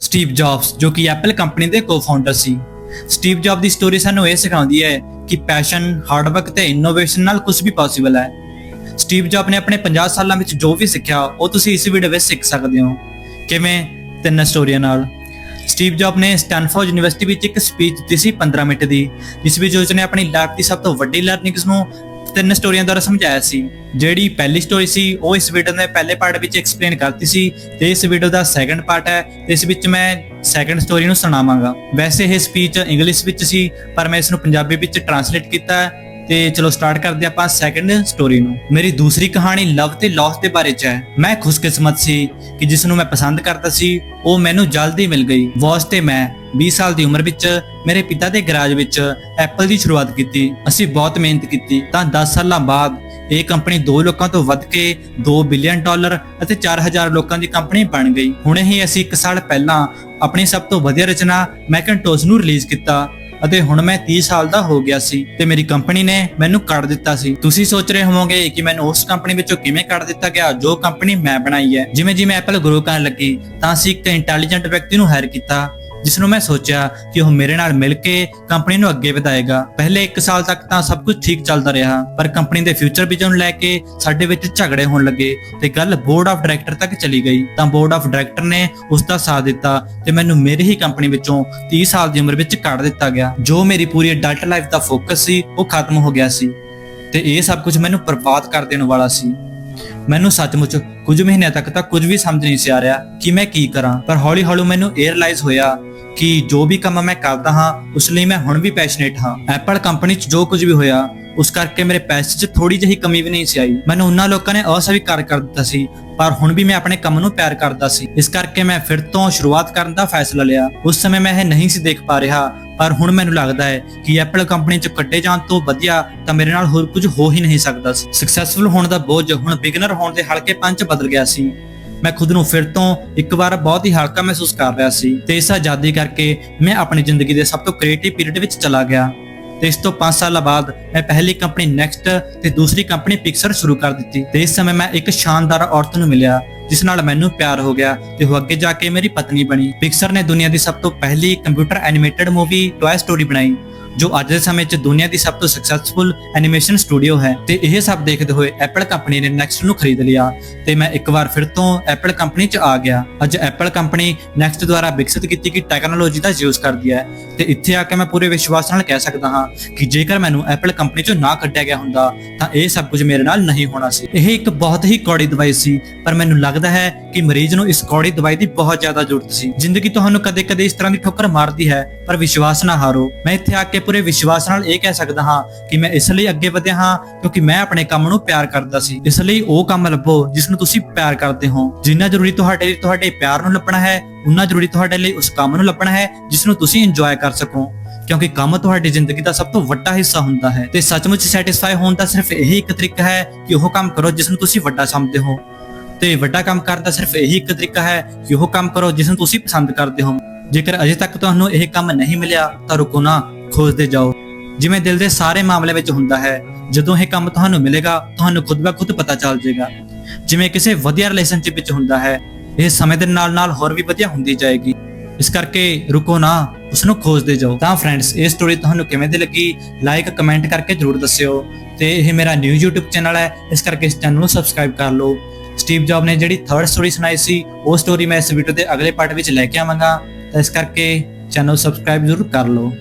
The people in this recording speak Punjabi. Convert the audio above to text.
ਸਟੀਵ ਜੌਬਸ ਜੋ ਕਿ ਐਪਲ ਕੰਪਨੀ ਦੇ ਕੋ-ਫਾਊਂਡਰ ਸੀ। ਸਟੀਵ ਜੌਬ ਦੀ ਸਟੋਰੀ ਸਾਨੂੰ ਇਹ ਸਿਖਾਉਂਦੀ ਹੈ ਕਿ ਪੈਸ਼ਨ ਹਾਰਡਵਰਕ ਤੇ ਇਨੋਵੇਸ਼ਨ ਨਾਲ ਕੁਝ ਵੀ ਪੋਸੀਬਲ ਹੈ। ਸਟੀਵ ਜੌਬ ਨੇ ਆਪਣੇ 50 ਸਾਲਾਂ ਵਿੱਚ ਜੋ ਵੀ ਸਿੱਖਿਆ, ਉਹ ਤੁਸੀਂ ਇਸ ਵੀਡੀਓ ਵਿੱਚ ਸਿੱਖ ਸਕਦੇ ਹੋ। ਕਿਵੇਂ? ਤਿੰਨ ਸਟੋਰੀਆਂ ਨਾਲ। ਸਟੀਵ ਜੌਬ ਨੇ ਸਟੈਨਫੋਰਡ ਯੂਨੀਵਰਸਿਟੀ ਵਿੱਚ ਇੱਕ ਸਪੀਚ ਦਿੱਤੀ ਸੀ 15 ਮਿੰਟ ਦੀ, ਜਿਸ ਵਿੱਚ ਉਸਨੇ ਆਪਣੀ ਲਾਈਫ ਦੀ ਸਭ ਤੋਂ ਵੱਡੀ ਲਰਨਿੰਗਸ ਨੂੰ ਤਿੰਨ ਸਟੋਰੀਆਂ ਦੁਆਰਾ ਸਮਝਾਇਆ ਸੀ। ਜਿਹੜੀ ਪਹਿਲੀ ਸਟੋਰੀ ਸੀ, ਉਹ ਇਸ ਵੀਡੀਓ ਦੇ ਪਹਿਲੇ ਪਾਰਟ ਵਿੱਚ ਐਕਸਪਲੇਨ ਕਰਤੀ ਸੀ ਤੇ ਇਸ ਵੀਡੀਓ ਦਾ ਸੈਕੰਡ ਪਾਰਟ ਹੈ, ਇਸ ਵਿੱਚ ਮੈਂ ਸੈਕੰਡ ਸਟੋਰੀ ਨੂੰ ਸੁਣਾਵਾਂਗਾ। ਵੈਸੇ ਇਹ ਸਪੀਚ ਇੰਗਲਿਸ਼ ਵਿੱਚ ਸੀ, ਪਰ ਮੈਂ ਇਸ ਨੂੰ ਪੰਜਾਬੀ ਵਿੱਚ ਟਰਾਂਸਲੇਟ ਕੀਤਾ ਤੇ ਚਲੋ ਸਟਾਰਟ ਕਰਦੇ ਆਪਾਂ ਸੈਕੰਡ ਸਟੋਰੀ ਨੂੰ। ਮੇਰੀ ਦੂਸਰੀ ਕਹਾਣੀ ਲਵ ਤੇ ਲਾਸ ਦੇ ਬਾਰੇ ਚ ਹੈ। ਮੈਂ ਖੁਸ਼ਕਿਸਮਤ ਸੀ ਕਿ ਜਿਸ ਨੂੰ ਮੈਂ ਪਸੰਦ ਕਰਦਾ ਸੀ, ਉਹ ਮੈਨੂੰ ਜਲਦੀ ਮਿਲ ਗਈ। ਵਾਸ ਤੇ ਮੈਂ 20 ਸਾਲ ਦੀ ਉਮਰ ਵਿੱਚ ਮੇਰੇ ਪਿਤਾ ਦੇ ਗਰਾਜ ਵਿੱਚ ਐਪਲ ਦੀ ਸ਼ੁਰੂਆਤ ਕੀਤੀ। ਅਸੀਂ ਬਹੁਤ ਮਿਹਨਤ ਕੀਤੀ। ਤਾਂ 10 ਸਾਲਾਂ ਬਾਅਦ ਇਹ ਕੰਪਨੀ 2 ਲੋਕਾਂ ਤੋਂ ਵੱਧ ਕੇ 2 ਬਿਲੀਅਨ ਡਾਲਰ ਅਤੇ 4000 ਲੋਕਾਂ ਦੀ ਕੰਪਨੀ ਬਣ ਗਈ। ਹੁਣੇ ਹੀ ਅਸੀਂ 1 ਸਾਲ ਪਹਿਲਾਂ ਆਪਣੀ ਸਭ ਤੋਂ ਵਧੀਆ ਰਚਨਾ ਮੈਕਨਟੋਸ ਨੂੰ ਰਿਲੀਜ਼ ਕੀਤਾ। ਅਤੇ ਹੁਣ ਮੈਂ 30 ਸਾਲ ਦਾ ਹੋ ਗਿਆ ਸੀ ਤੇ ਮੇਰੀ ਕੰਪਨੀ ਨੇ ਮੈਨੂੰ ਕੱਢ ਦਿੱਤਾ ਸੀ। ਤੁਸੀਂ ਸੋਚ ਰਹੇ ਹੋਵੋਗੇ ਕਿ ਮੈਨੂੰ ਉਸ ਕੰਪਨੀ ਵਿੱਚੋਂ ਕਿਵੇਂ ਕੱਢ ਦਿੱਤਾ ਗਿਆ? ਜੋ ਕੰਪਨੀ ਮੈਂ ਬਣਾਈ ਹੈ, ਜਿਵੇਂ ਜਿਵੇਂ ਐਪਲ ਗਰੋ ਕਰਨ ਲੱਗੀ, ਤਾਂ ਅਸੀਂ ਇੱਕ ਇੰਟੈਲੀਜੈਂਟ ਵਿਅਕਤੀ ਨੂੰ ਹਾਇਰ ਕੀਤਾ। ਜਿਸ ਨੂੰ ਮੈਂ ਸੋਚਿਆ ਕਿ ਉਹ ਮੇਰੇ ਨਾਲ ਮਿਲ ਕੇ ਕੰਪਨੀ ਨੂੰ ਅੱਗੇ ਵਧਾਏਗਾ। ਪਹਿਲੇ 1 ਸਾਲ ਤੱਕ ਤਾਂ ਸਭ ਕੁਝ ਠੀਕ ਚੱਲਦਾ ਰਿਹਾ, ਪਰ ਕੰਪਨੀ ਦੇ ਫਿਊਚਰ ਵਿਜ਼ਨ ਲੈ ਕੇ ਸਾਡੇ ਵਿੱਚ ਝਗੜੇ ਹੋਣ ਲੱਗੇ ਤੇ ਗੱਲ ਬੋਰਡ ਆਫ ਡਾਇਰੈਕਟਰ ਤੱਕ ਚਲੀ ਗਈ, ਤਾਂ ਬੋਰਡ ਆਫ ਡਾਇਰੈਕਟਰ ਨੇ ਉਸ ਦਾ ਸਾਥ ਦਿੱਤਾ ਤੇ ਮੈਨੂੰ ਮੇਰੀ ਹੀ ਕੰਪਨੀ ਵਿੱਚੋਂ 30 ਸਾਲ ਦੀ ਉਮਰ ਵਿੱਚ ਕੱਢ ਦਿੱਤਾ ਗਿਆ, ਜੋ ਮੇਰੀ ਪੂਰੀ ਅਡਲਟ ਲਾਈਫ ਦਾ ਫੋਕਸ ਸੀ, ਉਹ ਖਤਮ ਹੋ ਗਿਆ ਸੀ। ਤੇ ਇਹ ਸਭ ਕੁਝ ਮੈਨੂੰ ਬਰਬਾਦ ਕਰ ਦੇਣ ਵਾਲਾ ਸੀ। ਮੈਨੂੰ ਸੱਚਮੁੱਚ ਕੁਝ ਮਹੀਨਿਆਂ ਤੱਕ ਤਾਂ ਕੁਝ ਵੀ ਸਮਝ ਨਹੀਂ ਸੀ ਆ ਰਿਹਾ ਕਿ ਮੈਂ ਕੀ ਕਰਾਂ। ਪਰ ਹੌਲੀ ਹੌਲੀ ਮੈਨੂੰ ਇਹ ਹੋਇਆ ਕਿ ਜੋ ਵੀ ਕੰਮ ਮੈਂ ਕਰਦਾ ਹਾਂ, ਉਸ ਲਈ ਮੈਂ ਹੁਣ ਵੀ ਪੈਸ਼ਨੇਟ ਹਾਂ। ਐਪਲ ਕੰਪਨੀ 'ਚ ਜੋ ਕੁਝ ਵੀ ਹੋਇਆ ਉਸ ਕਰਕੇ ਮੇਰੇ ਪੈਸੇ 'ਚ ਥੋੜੀ ਜਿਹੀ ਕਮੀ ਵੀ ਨਹੀਂ ਸੀ ਆਈ। ਮੈਨੂੰ ਉਹਨਾਂ ਲੋਕਾਂ ਨੇ ਅਸਵੀਕਾਰ ਕਰ ਦਿੱਤਾ ਸੀ, ਪਰ ਹੁਣ ਵੀ ਮੈਂ ਆਪਣੇ ਕੰਮ ਨੂੰ ਪਿਆਰ ਕਰਦਾ ਸੀ। ਇਸ ਕਰਕੇ ਮੈਂ ਫਿਰ ਤੋਂ ਸ਼ੁਰੂਆਤ ਕਰਨ ਦਾ ਫੈਸਲਾ ਲਿਆ। ਉਸ ਸਮੇਂ ਮੈਂ ਇਹ ਨਹੀਂ ਸੀ ਦੇਖ ਪਾ ਰਿਹਾ, ਪਰ ਹੁਣ ਮੈਨੂੰ ਲੱਗਦਾ ਹੈ ਕਿ ਐਪਲ ਕੰਪਨੀ 'ਚ ਕੱਢੇ ਜਾਣ ਤੋਂ ਵਧੀਆ ਤਾਂ ਮੇਰੇ ਨਾਲ ਹੋਰ ਕੁਝ ਹੋ ਹੀ ਨਹੀਂ ਸਕਦਾ ਸੀ। ਸਕਸੈਸਫੁਲ ਹੋਣ ਦਾ ਬੋਝ ਹੁਣ ਬਿਗਨਰ ਹੋਣ ਦੇ ਹਲਕੇ ਪੰਚ ਬਦਲ ਗਿਆ ਸੀ। ਮੈਂ ਖੁਦ ਨੂੰ ਫਿਰ ਤੋਂ ਇੱਕ ਵਾਰ ਬਹੁਤ ਹੀ ਹਲਕਾ ਮਹਿਸੂਸ ਕਰ ਰਿਹਾ ਸੀ ਤੇ ਇਸ ਆਜ਼ਾਦੀ ਕਰਕੇ ਮੈਂ ਆਪਣੀ ਜ਼ਿੰਦਗੀ ਦੇ ਸਭ ਤੋਂ ਕ੍ਰੀਏਟਿਵ ਪੀਰੀਅਡ ਵਿੱਚ ਚਲਾ ਗਿਆ। ਤੇ ਇਸ ਤੋਂ 5 ਸਾਲਾਂ ਬਾਅਦ ਮੈਂ ਪਹਿਲੀ ਕੰਪਨੀ ਨੈਕਸਟ ਤੇ ਦੂਸਰੀ ਕੰਪਨੀ ਪਿਕਸਰ ਸ਼ੁਰੂ ਕਰ ਦਿੱਤੀ। ਤੇ ਇਸ ਸਮੇਂ ਮੈਂ ਇੱਕ ਸ਼ਾਨਦਾਰ ਔਰਤ ਨੂੰ ਮਿਲਿਆ, ਜਿਸ ਨਾਲ ਮੈਨੂੰ ਪਿਆਰ ਹੋ ਗਿਆ ਤੇ ਉਹ ਅੱਗੇ ਜਾ ਕੇ ਮੇਰੀ ਪਤਨੀ ਬਣੀ। ਪਿਕਸਰ ਨੇ ਦੁਨੀਆ ਦੀ ਸਭ ਤੋਂ ਪਹਿਲੀ computer animated movie toy story ਬਣਾਈ। ਜੋ ਅੱਜ ਦੇ ਸਮੇਂ 'ਚ ਦੁਨੀਆ ਦੀ ਸਭ ਤੋਂ ਸਕਸੈਸਫੁਲ ਐਨੀਮੇਸ਼ਨ ਸਟੂਡੀਓ ਹੈ ਤੇ ਇਹ ਸਭ ਦੇਖਦੇ ਹੋਏ ਐਪਲ ਕੰਪਨੀ ਨੇ ਨੈਕਸਟ ਨੂੰ ਖਰੀਦ ਲਿਆ। ਤੇ ਮੈਂ ਇੱਕ ਵਾਰ ਫਿਰ ਤੋਂ ਐਪਲ ਕੰਪਨੀ 'ਚ ਆ ਗਿਆ। ਅੱਜ ਐਪਲ ਕੰਪਨੀ ਨੈਕਸਟ ਦੁਆਰਾ ਵਿਕਸਿਤ ਕੀਤੀ ਗਈ ਟੈਕਨੋਲੋਜੀ ਦਾ ਯੂਜ਼ ਕਰਦੀ ਹੈ। ਤੇ ਇੱਥੇ ਆ ਕੇ ਮੈਂ ਪੂਰੇ ਵਿਸ਼ਵਾਸ ਨਾਲ ਕਹਿ ਸਕਦਾ ਹਾਂ ਕਿ ਜੇਕਰ ਮੈਨੂੰ ਐਪਲ ਕੰਪਨੀ 'ਚੋਂ ਨਾ ਕੱਢਿਆ ਗਿਆ ਹੁੰਦਾ, ਤਾਂ ਇਹ ਸਭ ਕੁਝ ਮੇਰੇ ਨਾਲ ਨਹੀਂ ਹੋਣਾ ਸੀ। ਇਹ ਇੱਕ ਬਹੁਤ ਹੀ ਕੌੜੀ ਦਵਾਈ ਸੀ, ਪਰ ਮੈਨੂੰ ਲੱਗਦਾ ਹੈ ਕਿ ਮਰੀਜ਼ ਨੂੰ ਇਸ ਕੌੜੀ ਦਵਾਈ ਦੀ ਬਹੁਤ ਜ਼ਿਆਦਾ ਜ਼ਰੂਰਤ ਸੀ। ਜ਼ਿੰਦਗੀ ਤੁਹਾਨੂੰ ਕਦੇ-ਕਦੇ ਇਸ ਤਰ੍ਹਾਂ ਦੀ ਠੋਕਰ ਮਾਰਦੀ ਹੈ, ਪਰ ਵਿਸ਼ਵਾਸ ਨਾ ਹਾਰੋ। ਮੈਂ ਇੱਥੇ ਆ ਕੇ ਪੂਰੇ ਵਿਸ਼ਵਾਸ ਨਾਲ ਇਹ ਕਹਿ ਸਕਦਾ ਹਾਂ ਕਿ ਮੈਂ ਇਸ ਲਈ ਅੱਗੇ ਵਧਿਆ ਹਾਂ ਕਿਉਂਕਿ ਮੈਂ ਆਪਣੇ ਕੰਮ ਨੂੰ ਪਿਆਰ ਕਰਦਾ ਸੀ। ਇਸ ਲਈ ਉਹ ਕੰਮ ਲੱਭੋ ਜਿਸ ਨੂੰ ਤੁਸੀਂ ਪਿਆਰ ਕਰਦੇ ਹੋ। ਜਿੰਨਾ ਜ਼ਰੂਰੀ ਤੁਹਾਡੇ ਲਈ ਤੁਹਾਡੇ ਪਿਆਰ ਨੂੰ ਲੱਭਣਾ ਹੈ, ਉਨਾ ਜ਼ਰੂਰੀ ਤੁਹਾਡੇ ਲਈ ਉਸ ਕੰਮ ਨੂੰ ਲੱਭਣਾ ਹੈ ਜਿਸ ਨੂੰ ਤੁਸੀਂ ਇੰਜੋਏ ਕਰ ਸਕੋ। ਕਿਉਂਕਿ ਕੰਮ ਤੁਹਾਡੀ ਜ਼ਿੰਦਗੀ ਦਾ ਸਭ ਤੋਂ ਵੱਡਾ ਹਿੱਸਾ ਹੁੰਦਾ ਹੈ। ਤੇ ਸੱਚਮੁੱਚ ਸੈਟੀਸਫਾਈ ਹੋਣ ਦਾ ਸਿਰਫ ਇਹੀ ਇੱਕ ਤਰੀਕਾ ਹੈ ਕਿ ਉਹ ਕੰਮ ਕਰੋ ਜਿਸ ਨੂੰ ਤੁਸੀਂ ਵੱਡਾ ਸਮਝਦੇ ਹੋ। ਤੇ ਵੱਡਾ ਕੰਮ ਕਰਨ ਦਾ ਸਿਰਫ ਇਹੀ ਇੱਕ ਤਰੀਕਾ ਹੈ ਕਿ ਉਹ ਕੰਮ ਕਰੋ ਜਿਸ ਨੂੰ ਤੁਸੀਂ ਪਸੰਦ ਕਰਦੇ ਹੋ। ਜੇਕਰ ਅਜੇ ਤੱਕ ਤੁਹਾਨੂੰ ਇਹ ਕੰਮ ਨਹੀਂ ਮਿਲਿਆ ਤਾਂ ਰੁਕੋ ਨਾ। ਖੋਜਦੇ ਜਾਓ। ਜਿਵੇਂ ਦਿਲ ਦੇ ਸਾਰੇ ਮਾਮਲੇ ਵਿੱਚ ਹੁੰਦਾ ਹੈ, ਜਦੋਂ ਇਹ ਕੰਮ ਤੁਹਾਨੂੰ ਮਿਲੇਗਾ, ਤੁਹਾਨੂੰ ਖੁਦ ਬਾ ਖੁਦ ਪਤਾ ਚੱਲ ਜਾਏਗਾ। ਜਿਵੇਂ ਕਿਸੇ ਵਧੀਆ ਰਿਲੇਸ਼ਨਸ਼ਿਪ ਵਿੱਚ ਹੁੰਦਾ ਹੈ, ਇਹ ਸਮੇਂ ਦੇ ਨਾਲ ਨਾਲ ਹੋਰ ਵੀ ਵਧੀਆ ਹੁੰਦੀ ਜਾਏਗੀ। ਇਸ ਕਰਕੇ ਰੁਕੋ ਨਾ ਉਸ ਨੂੰ ਖੋਜਦੇ ਜਾਓ। ਤਾਂ ਫਰੈਂਡਸ ਇਹ ਸਟੋਰੀ ਤੁਹਾਨੂੰ ਕਿਵੇਂ ਦੀ ਲੱਗੀ? ਲਾਈਕ ਕਮੈਂਟ ਕਰਕੇ ਜਰੂਰ ਦੱਸਿਓ। ਤੇ ਇਹ ਮੇਰਾ ਨਿਊ YouTube ਚੈਨਲ ਹੈ, ਇਸ ਕਰਕੇ ਇਸ ਚੈਨਲ ਨੂੰ ਸਬਸਕ੍ਰਾਈਬ ਕਰ ਲਓ। ਸਟੀਵ ਜੌਬ ਨੇ ਜਿਹੜੀ ਥਰਡ ਸਟੋਰੀ ਸੁਣਾਈ ਸੀ, ਉਹ ਸਟੋਰੀ ਮੈਂ ਇਸ ਵੀਡੀਓ ਦੇ ਅਗਲੇ ਪਾਰਟ ਵਿੱਚ ਲੈ ਕੇ ਆਵਾਂਗਾ। ਤਾਂ ਇਸ ਕਰਕੇ ਚੈਨਲ ਸਬਸਕ੍ਰਾਈਬ ਜ਼ਰੂਰ ਕਰ ਲਓ।